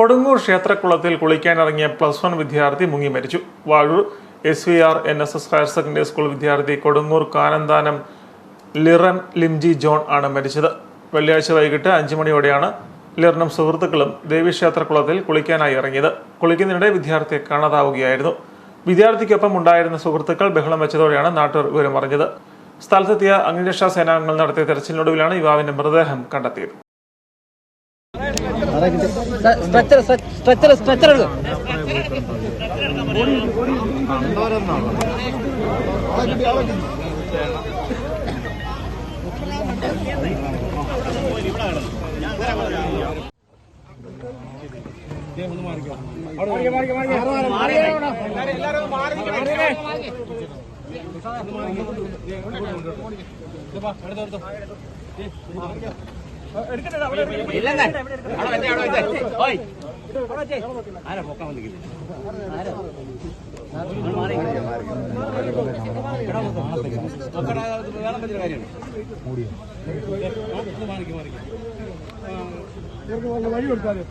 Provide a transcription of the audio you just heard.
കൊടുങ്ങൂർ ക്ഷേത്രക്കുളത്തിൽ കുളിക്കാനിറങ്ങിയ plus one വിദ്യാർത്ഥി മുങ്ങി മരിച്ചു. Vazhoor S V R N S S higher secondary school വിദ്യാർത്ഥി കൊടുങ്ങൂർ കാനന്താനം ലിറൻ ലിംജി ജോൺ ആണ് മരിച്ചത്. വെള്ളിയാഴ്ച വൈകിട്ട് അഞ്ചു മണിയോടെയാണ് ലിറനും സുഹൃത്തുക്കളും ദേവീക്ഷേത്രക്കുളത്തിൽ കുളിക്കാനായി ഇറങ്ങിയത്. കുളിക്കുന്നതിനിടെ വിദ്യാർത്ഥിയെ കാണാതാവുകയായിരുന്നു. വിദ്യാർത്ഥിക്കൊപ്പം ഉണ്ടായിരുന്ന സുഹൃത്തുക്കൾ ബഹളം വെച്ചതോടെയാണ് നാട്ടുകാർ വിവരം അറിഞ്ഞത് സ്ഥലത്തെത്തിയ അഗ്നിരക്ഷാ സേനാംഗങ്ങൾ നടത്തിയ തെരച്ചിലിനൊടുവിലാണ് യുവാവിന്റെ മൃതദേഹം കണ്ടെത്തിയത്. സ്ട്രെച്ചർ സ്ട്രെച്ചർ സ്ട്രെച്ചർ എടുക്കും. വെച്ചേ അവിടെ വെച്ചേ ഓയ് ആരാ പൊക്കാൻ വന്നിരിക്കുന്നത് ആരാ? വഴി വേണം